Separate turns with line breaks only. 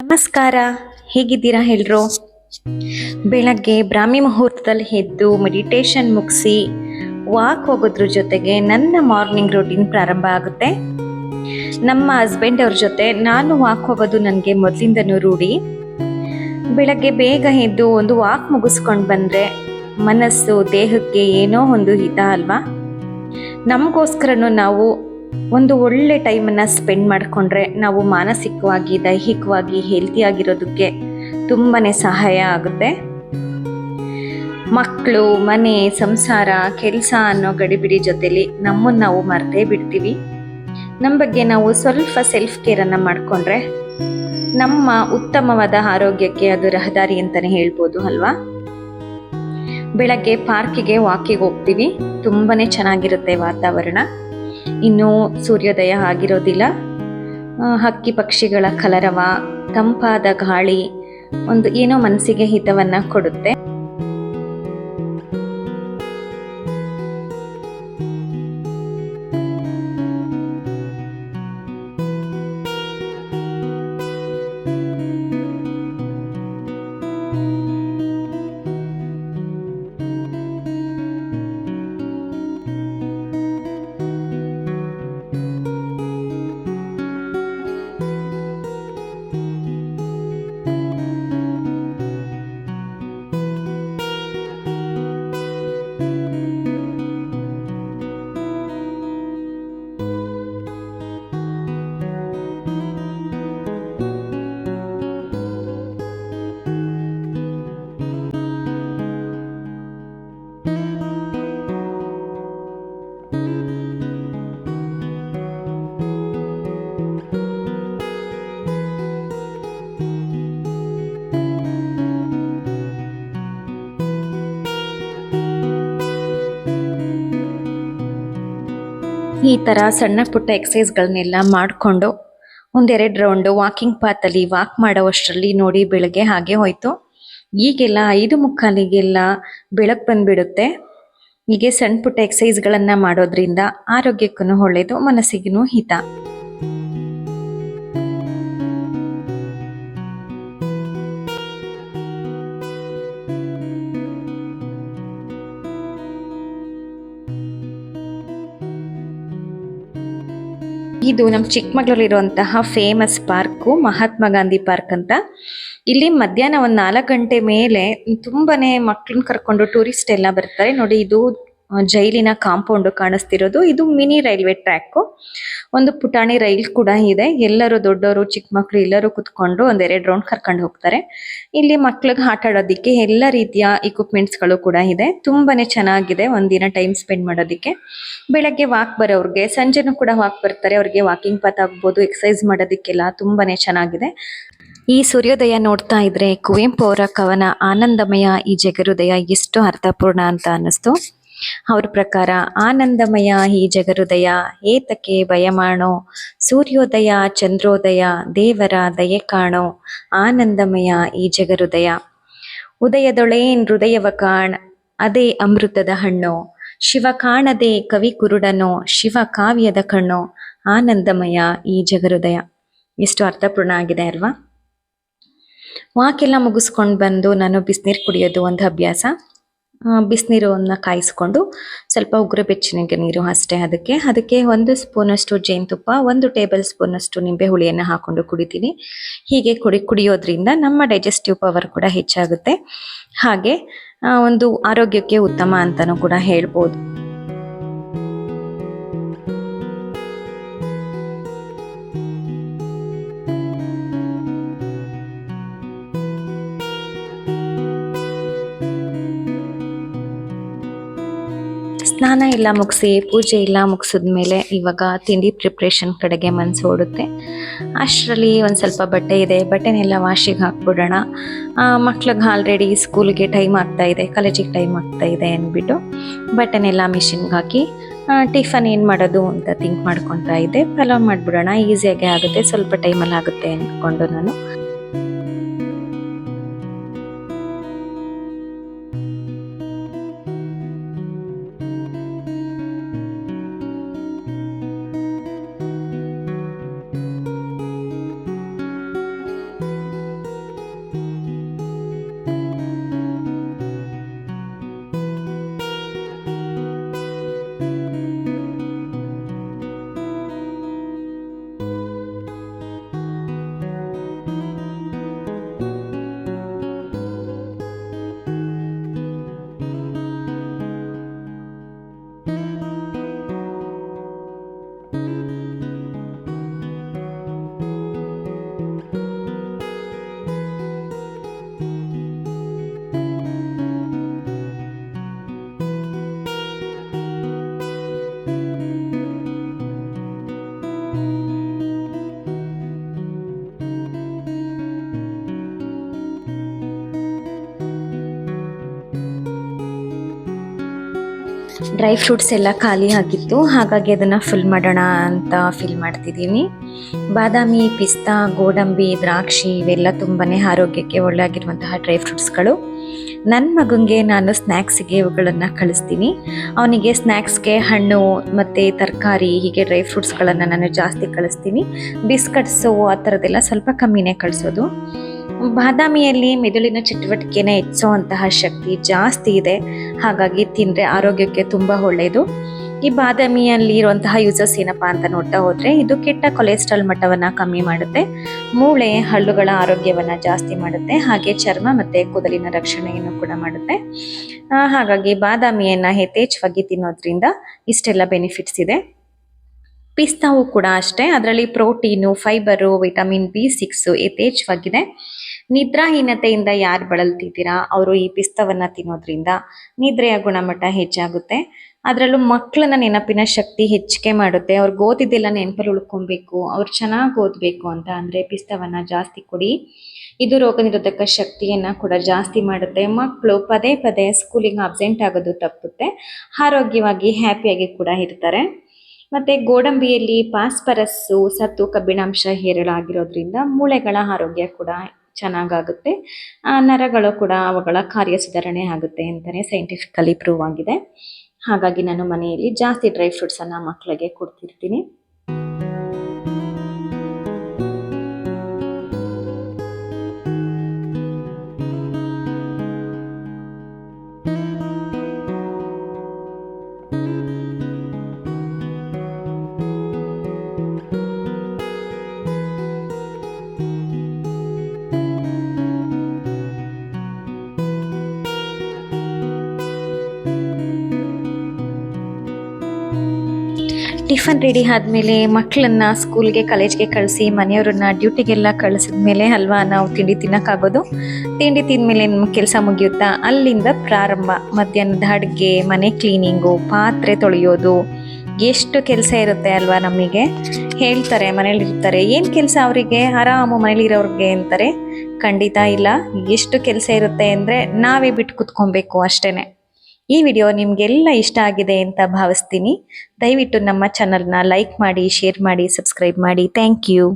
ನಮಸ್ಕಾರ, ಹೇಗಿದ್ದೀರಾ ಹೇಳ್ರು ಬೆಳಗ್ಗೆ ಬ್ರಾಹ್ಮಿ ಮುಹೂರ್ತದಲ್ಲಿ ಎದ್ದು ಮೆಡಿಟೇಷನ್ ಮುಗಿಸಿ ವಾಕ್ ಹೋಗೋದ್ರ ಜೊತೆಗೆ ನನ್ನ ಮಾರ್ನಿಂಗ್ ರೂಟೀನ್ ಪ್ರಾರಂಭ ಆಗುತ್ತೆ. ನಮ್ಮ ಹಸ್ಬೆಂಡ್ ಅವ್ರ ಜೊತೆ ನಾನು ವಾಕ್ ಹೋಗೋದು ನನಗೆ ಮೊದಲಿಂದನೂ ರೂಢಿ. ಬೆಳಗ್ಗೆ ಬೇಗ ಎದ್ದು ಒಂದು ವಾಕ್ ಮುಗಿಸ್ಕೊಂಡು ಬಂದರೆ ಮನಸ್ಸು, ದೇಹಕ್ಕೆ ಏನೋ ಒಂದು ಹಿತ ಅಲ್ವಾ? ನಮಗೋಸ್ಕರನೂ ನಾವು ಒಂದು ಒಳ್ಳೆ ಟೈಮನ್ನು ಸ್ಪೆಂಡ್ ಮಾಡಿಕೊಂಡ್ರೆ ನಾವು ಮಾನಸಿಕವಾಗಿ, ದೈಹಿಕವಾಗಿ ಹೆಲ್ತಿ ಆಗಿರೋದಕ್ಕೆ ತುಂಬಾ ಸಹಾಯ ಆಗುತ್ತೆ. ಮಕ್ಕಳು ಮನೆ, ಸಂಸಾರ, ಕೆಲಸ ಅನ್ನೋ ಗಡಿಬಿಡಿ ಜೊತೆಲಿ ನಮ್ಮನ್ನು ನಾವು ಮರ್ತೇ ಬಿಡ್ತೀವಿ. ನಮ್ಮ ಬಗ್ಗೆ ನಾವು ಸ್ವಲ್ಪ ಸೆಲ್ಫ್ ಕೇರನ್ನು ಮಾಡಿಕೊಂಡ್ರೆ ನಮ್ಮ ಉತ್ತಮವಾದ ಆರೋಗ್ಯಕ್ಕೆ ಅದು ರಹದಾರಿ ಅಂತಲೇ ಹೇಳ್ಬೋದು ಅಲ್ವಾ? ಬೆಳಗ್ಗೆ ಪಾರ್ಕಿಗೆ ವಾಕಿಗೆ ಹೋಗ್ತೀವಿ. ತುಂಬಾನೇ ಚೆನ್ನಾಗಿರುತ್ತೆ ವಾತಾವರಣ. ಇನ್ನು ಸೂರ್ಯೋದಯ ಆಗಿರೋದಿಲ್ಲ. ಹಕ್ಕಿ ಪಕ್ಷಿಗಳ ಕಲರವ ತಂಪಾದ ಗಾಳಿ ಒಂದು ಏನೋ ಮನಸ್ಸಿಗೆ ಹಿತವನ್ನ ಕೊಡುತ್ತೆ. ಈ ಥರ ಸಣ್ಣ ಪುಟ್ಟ ಎಕ್ಸಸೈಸ್ಗಳನ್ನೆಲ್ಲ ಮಾಡಿಕೊಂಡು ಒಂದೆರಡು ರೌಂಡು ವಾಕಿಂಗ್ ಪಾತಲ್ಲಿ ವಾಕ್ ಮಾಡೋವಷ್ಟರಲ್ಲಿ ನೋಡಿ ಬೆಳಗ್ಗೆ ಹಾಗೆ ಹೋಯ್ತು. ಈಗೆಲ್ಲ ಐದು ಮುಕ್ಕಾಲಿಗೆಲ್ಲ ಬೆಳಕು ಬಂದುಬಿಡುತ್ತೆ. ಹೀಗೆ ಸಣ್ಣ ಪುಟ್ಟ ಎಕ್ಸಸೈಸ್ಗಳನ್ನು ಮಾಡೋದ್ರಿಂದ ಆರೋಗ್ಯಕ್ಕೂ ಒಳ್ಳೆಯದು ಮನಸ್ಸಿಗೂ ಹಿತ. ಇದು ನಮ್ಮ ಚಿಕ್ಕಮಗಳೂರಿರುವಂತಹ famous park Mahatma Gandhi park ಅಂತ. ಇಲ್ಲಿ ಮಧ್ಯಾಹ್ನ ಒಂದು ನಾಲ್ಕು ಗಂಟೆ ಮೇಲೆ ತುಂಬಾನೇ ಮಕ್ಕಳನ್ನ ಕರ್ಕೊಂಡು ಟೂರಿಸ್ಟ್ ಎಲ್ಲ ಬರ್ತಾರೆ. ನೋಡಿ, ಇದು ಜೈಲಿನ ಕಾಂಪೌಂಡ್ ಕಾಣಿಸ್ತಿರೋದು. ಇದು ಮಿನಿ ರೈಲ್ವೆ ಟ್ರ್ಯಾಕ್. ಒಂದು ಪುಟಾಣಿ ರೈಲ್ ಕೂಡ ಇದೆ. ಎಲ್ಲರೂ ದೊಡ್ಡವರು ಚಿಕ್ಕ ಮಕ್ಕಳು ಎಲ್ಲರೂ ಕುತ್ಕೊಂಡು ಒಂದೆರಡು ರೌಂಡ್ ಕರ್ಕೊಂಡು ಹೋಗ್ತಾರೆ. ಇಲ್ಲಿ ಮಕ್ಳಿಗೆ ಆಟ ಆಡೋದಿಕ್ಕೆ ಎಲ್ಲ ರೀತಿಯ ಇಕ್ವಿಪ್ಮೆಂಟ್ಸ್ಗಳು ಕೂಡ ಇದೆ. ತುಂಬಾನೇ ಚೆನ್ನಾಗಿದೆ ಒಂದಿನ ಟೈಮ್ ಸ್ಪೆಂಡ್ ಮಾಡೋದಿಕ್ಕೆ. ಬೆಳಗ್ಗೆ ವಾಕ್ ಬರೋರ್ಗೆ ಸಂಜೆನೂ ಕೂಡ ವಾಕ್ ಬರ್ತಾರೆ. ಅವ್ರಿಗೆ ವಾಕಿಂಗ್ ಪಾತ್ ಆಗ್ಬೋದು ಎಕ್ಸಸೈಸ್ ಮಾಡೋದಕ್ಕೆಲ್ಲ ತುಂಬಾನೇ ಚೆನ್ನಾಗಿದೆ. ಈ ಸೂರ್ಯೋದಯ ನೋಡ್ತಾ ಇದ್ರೆ ಕುವೆಂಪು ಅವರ ಕವನ ಆನಂದಮಯ ಈ ಜಗರುದಯ ಎಷ್ಟು ಅರ್ಥಪೂರ್ಣ ಅಂತ ಅನ್ನಿಸ್ತು. ಅವ್ರ ಪ್ರಕಾರ ಆನಂದಮಯ ಈ ಜಗರುದಯ. ಏತಕ್ಕೆ ಭಯಮಾಣೋ? ಸೂರ್ಯೋದಯ, ಚಂದ್ರೋದಯ, ದೇವರ ದಯೆ ಕಾಣೋ ಆನಂದಮಯ ಈ ಜಗರುದಯ. ಉದಯದೊಳೇನ್ ಹೃದಯವ ಕಾಣ್, ಅದೇ ಅಮೃತದ ಹಣ್ಣು. ಶಿವ ಕಾಣದೆ ಕವಿ ಕುರುಡನೋ? ಶಿವ ಕಾವ್ಯದ ಕಣ್ಣು? ಆನಂದಮಯ ಈ ಜಗರುದಯ. ಎಷ್ಟು ಅರ್ಥಪೂರ್ಣ ಆಗಿದೆ ಅಲ್ವಾ? ವಾಕೆಲ್ಲ ಮುಗಿಸ್ಕೊಂಡು ಬಂದು ನಾನು ಬಿಸಿನೀರು ಕುಡಿಯೋದು ಒಂದು ಅಭ್ಯಾಸ. ಬಿಸಿನೀರನ್ನ ಕಾಯಿಸ್ಕೊಂಡು ಸ್ವಲ್ಪ ಉಗ್ರ ಬೆಚ್ಚನಿಗೆ ನೀರು ಅಷ್ಟೇ ಅದಕ್ಕೆ. ಅದಕ್ಕೆ ಒಂದು ಸ್ಪೂನಷ್ಟು ಜೇನುತುಪ್ಪ, ಒಂದು ಟೇಬಲ್ ಸ್ಪೂನಷ್ಟು ನಿಂಬೆ ಹುಳಿಯನ್ನು ಹಾಕೊಂಡು ಕುಡಿತೀನಿ. ಹೀಗೆ ಕುಡಿ, ಕುಡಿಯೋದ್ರಿಂದ ನಮ್ಮ ಡೈಜೆಸ್ಟಿವ್ ಪವರ್ ಕೂಡ ಹೆಚ್ಚಾಗುತ್ತೆ. ಹಾಗೆ ಒಂದು ಆರೋಗ್ಯಕ್ಕೆ ಉತ್ತಮ ಅಂತಲೂ ಕೂಡ ಹೇಳ್ಬೋದು. ಸ್ನಾನ ಎಲ್ಲ ಮುಗಿಸಿ, ಪೂಜೆ ಎಲ್ಲ ಮುಗಿಸಿದ್ಮೇಲೆ ಇವಾಗ ತಿಂಡಿ ಪ್ರಿಪ್ರೇಷನ್ ಕಡೆಗೆ ಮನಸ್ಸು ಓಡುತ್ತೆ. ಅಷ್ಟರಲ್ಲಿ ಒಂದು ಸ್ವಲ್ಪ ಬಟ್ಟೆ ಇದೆ, ಬಟ್ಟೆನೆಲ್ಲ ವಾಶಿಗೆ ಹಾಕ್ಬಿಡೋಣ. ಮಕ್ಳಿಗೆ ಆಲ್ರೆಡಿ ಸ್ಕೂಲ್ಗೆ ಟೈಮ್ ಆಗ್ತಾ ಇದೆ ಕಾಲೇಜಿಗೆ ಟೈಮ್ ಆಗ್ತಾ ಇದೆ ಅಂದ್ಬಿಟ್ಟು ಬಟ್ಟೆನೆಲ್ಲ ಮಿಷಿನ್ಗೆ ಹಾಕಿ ಟಿಫನ್ ಏನು ಮಾಡೋದು ಅಂತ ಥಿಂಕ್ ಮಾಡ್ಕೊತಾ ಇದ್ದೆ. ಪಲಾವ್ ಮಾಡಿಬಿಡೋಣ ಈಸಿಯಾಗಿ ಆಗುತ್ತೆ, ಸ್ವಲ್ಪ ಟೈಮಲ್ಲಿ ಆಗುತ್ತೆ ಅಂದ್ಕೊಂಡು ನಾನು. ಡ್ರೈ ಫ್ರೂಟ್ಸ್ ಎಲ್ಲ ಖಾಲಿ ಆಗಿತ್ತು. ಹಾಗಾಗಿ ಅದನ್ನು ಫಿಲ್ ಮಾಡೋಣ ಅಂತ ಫಿಲ್ ಮಾಡ್ತಿದ್ದೀನಿ ಬಾದಾಮಿ, ಪಿಸ್ತಾ, ಗೋಡಂಬಿ, ದ್ರಾಕ್ಷಿ ಇವೆಲ್ಲ ತುಂಬಾ ಆರೋಗ್ಯಕ್ಕೆ ಒಳ್ಳೆಯಾಗಿರುವಂತಹ ಡ್ರೈ ಫ್ರೂಟ್ಸ್ಗಳು ನನ್ನ ಮಗನಿಗೆ ನಾನು ಸ್ನ್ಯಾಕ್ಸಿಗೆ ಇವುಗಳನ್ನು ಕಳಿಸ್ತೀನಿ. ಅವನಿಗೆ ಸ್ನ್ಯಾಕ್ಸ್ಗೆ ಹಣ್ಣು ಮತ್ತು ತರಕಾರಿ ಹೀಗೆ ಡ್ರೈ ಫ್ರೂಟ್ಸ್ಗಳನ್ನು ನಾನು ಜಾಸ್ತಿ ಕಳಿಸ್ತೀನಿ. ಬಿಸ್ಕಟ್ಸು ಆ ಥರದ್ದೆಲ್ಲ ಸ್ವಲ್ಪ ಕಮ್ಮಿನೇ ಕಳಿಸೋದು. ಬಾದಾಮಿಯಲ್ಲಿ ಮೆದುಳಿನ ಚಟುವಟಿಕೆನ ಹೆಚ್ಚುವಂತಹ ಶಕ್ತಿ ಜಾಸ್ತಿ ಇದೆ. ಹಾಗಾಗಿ ತಿಂದರೆ ಆರೋಗ್ಯಕ್ಕೆ ತುಂಬ ಒಳ್ಳೆಯದು. ಈ ಬಾದಾಮಿಯಲ್ಲಿ ಇರುವಂತಹ ಯೂಸಸ್ ಏನಪ್ಪ ಅಂತ ನೋಡ್ತಾ ಹೋದರೆ, ಇದು ಕೆಟ್ಟ ಕೊಲೆಸ್ಟ್ರಾಲ್ ಮಟ್ಟವನ್ನು ಕಮ್ಮಿ ಮಾಡುತ್ತೆ. ಮೂಳೆ ಹಳ್ಳುಗಳ ಆರೋಗ್ಯವನ್ನು ಜಾಸ್ತಿ ಮಾಡುತ್ತೆ. ಹಾಗೆ ಚರ್ಮ ಮತ್ತು ಕೂದಲಿನ ರಕ್ಷಣೆಯನ್ನು ಕೂಡ ಮಾಡುತ್ತೆ. ಹಾಗಾಗಿ ಬಾದಾಮಿಯನ್ನು ಯಥೇಚ್ಛವಾಗಿ ತಿನ್ನೋದ್ರಿಂದ ಇಷ್ಟೆಲ್ಲ ಬೆನಿಫಿಟ್ಸ್ ಇದೆ. ಪಿಸ್ತಾವು ಕೂಡ ಅಷ್ಟೇ. ಅದರಲ್ಲಿ protein fibre vitamin B six ಯಥೇಚ್ಛವಾಗಿದೆ. ನಿದ್ರಾಹೀನತೆಯಿಂದ ಯಾರು ಬಳಲ್ತಿದ್ದೀರಾ? ಅವರು ಈ ಪಿಸ್ತವನ್ನು ತಿನ್ನೋದ್ರಿಂದ ನಿದ್ರೆಯ ಗುಣಮಟ್ಟ ಹೆಚ್ಚಾಗುತ್ತೆ. ಅದರಲ್ಲೂ ಮಕ್ಕಳನ್ನ ನೆನಪಿನ ಶಕ್ತಿ ಹೆಚ್ಚಿಗೆ ಮಾಡುತ್ತೆ. ಅವ್ರಿಗೆ ಓದಿದ್ದೆಲ್ಲ ನೆನಪಲ್ಲಿ ಉಳ್ಕೊಬೇಕು, ಅವ್ರು ಚೆನ್ನಾಗಿ ಓದಬೇಕು ಅಂತ ಅಂದರೆ ಪಿಸ್ತವನ್ನು ಜಾಸ್ತಿ ಕೊಡಿ. ಇದು ರೋಗ ನಿರೋಧಕ ಶಕ್ತಿಯನ್ನು ಕೂಡ ಜಾಸ್ತಿ ಮಾಡುತ್ತೆ. ಮಕ್ಕಳು ಪದೇ ಪದೇ ಸ್ಕೂಲಿಗೆ ಅಬ್ಸೆಂಟ್ ಆಗೋದು ತಪ್ಪುತ್ತೆ. ಆರೋಗ್ಯವಾಗಿ ಹ್ಯಾಪಿಯಾಗಿ ಕೂಡ ಇರ್ತಾರೆ. ಮತ್ತು ಗೋಡಂಬಿಯಲ್ಲಿ ಪಾಸ್ಪರಸ್ಸು ಸತ್ತು ಕಬ್ಬಿಣಾಂಶ ಹೇರಳಾಗಿರೋದ್ರಿಂದ ಮೂಳೆಗಳ ಆರೋಗ್ಯ ಕೂಡ ಚೆನ್ನಾಗಾಗುತ್ತೆ. ನರಗಳು ಕೂಡ ಅವುಗಳ ಕಾರ್ಯ ಸುಧಾರಣೆ ಆಗುತ್ತೆ ಅಂತಲೇ ಸೈಂಟಿಫಿಕಲಿ ಪ್ರೂವ್ ಆಗಿದೆ. ಹಾಗಾಗಿ ನಾನು ಮನೆಯಲ್ಲಿ ಜಾಸ್ತಿ ಡ್ರೈ ಫ್ರೂಟ್ಸನ್ನು ಮಕ್ಕಳಿಗೆ ಕೊಡ್ತಿರ್ತೀನಿ. ಟಿಫನ್ ರೆಡಿ ಆದಮೇಲೆ ಮಕ್ಕಳನ್ನ ಸ್ಕೂಲ್ಗೆ, ಕಾಲೇಜ್ಗೆ ಕಳಿಸಿ, ಮನೆಯವ್ರನ್ನ ಡ್ಯೂಟಿಗೆಲ್ಲ ಕಳಿಸಿದ್ಮೇಲೆ ಅಲ್ವಾ ನಾವು ತಿಂಡಿ ತಿನ್ನೋಕ್ಕಾಗೋದು. ತಿಂಡಿ ತಿಂದಮೇಲೆ ನಮ್ಮ ಕೆಲಸ ಮುಗಿಯುತ್ತಾ? ಅಲ್ಲಿಂದ ಪ್ರಾರಂಭ. ಮಧ್ಯಾಹ್ನದ ಅಡುಗೆ, ಮನೆ ಕ್ಲೀನಿಂಗು, ಪಾತ್ರೆ ತೊಳೆಯೋದು. ಎಷ್ಟು ಕೆಲಸ ಇರುತ್ತೆ ಅಲ್ವಾ ನಮಗೆ? ಹೇಳ್ತಾರೆ ಮನೇಲಿರ್ತಾರೆ ಏನು ಕೆಲಸ ಅವರಿಗೆ? ಆರಾಮು ಮನೇಲಿರೋರಿಗೆ ಅಂತಾರೆ. ಖಂಡಿತ ಇಲ್ಲ. ಎಷ್ಟು ಕೆಲಸ ಇರುತ್ತೆ ಅಂದರೆ ನಾವೇ ಬಿಟ್ಟು ಕುತ್ಕೊಬೇಕು ಅಷ್ಟೇ ಈ ವಿಡಿಯೋ ನಿಮಗೆಲ್ಲ ಇಷ್ಟ ಆಗಿದೆ ಅಂತ ಭಾವಿಸ್ತೀನಿ. ದಯವಿಟ್ಟು ನಮ್ಮ ಚಾನಲ್ನ ಲೈಕ್ ಮಾಡಿ ಶೇರ್ ಮಾಡಿ ಸಬ್ಸ್ಕ್ರೈಬ್ ಮಾಡಿ. Thank you